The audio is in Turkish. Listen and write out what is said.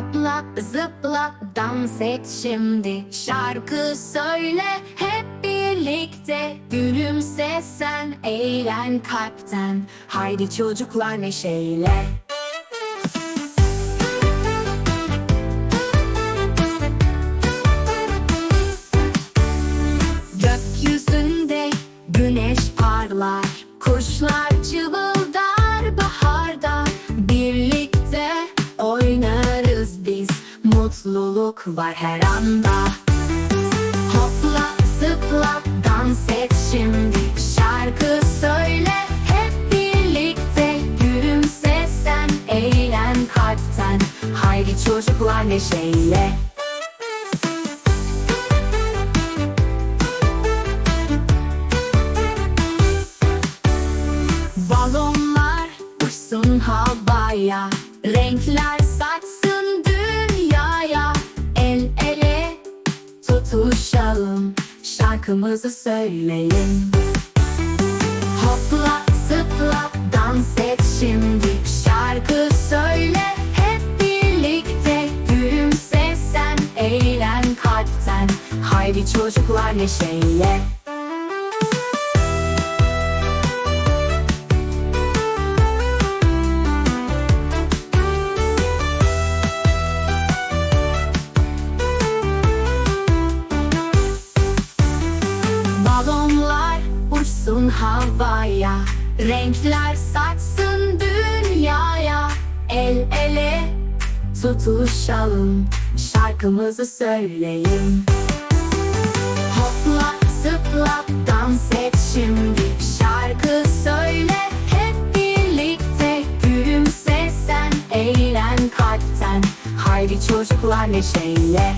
Hopla zıpla dans et şimdi. Şarkı söyle hep birlikte. Gülümse sen eğlen kalpten. Haydi çocuklar neşeyle. Gökyüzünde güneş parlar. Kuşlar cıvıldar var her anda. Hopla zıpla dans et şimdi. Şarkı söyle hep birlikte Gülümse sen eğlen kalpten. Haydi çocuklar neşeyle. Balonlar uçsun havaya Renkler saçsın Şarkımızı söyleyin. Hopla zıpla dans et şimdi. Şarkı söyle hep birlikte. Gülümse sen eğlen kalpten. Haydi çocuklar neşeyle havaya. Renkler saçsın dünyaya. El ele tutuşalım. Şarkımızı söyleyin. Hopla zıpla dans et şimdi. Şarkı söyle hep birlikte. Gülümse sen eğlen kalpten. Haydi çocuklar neşeyle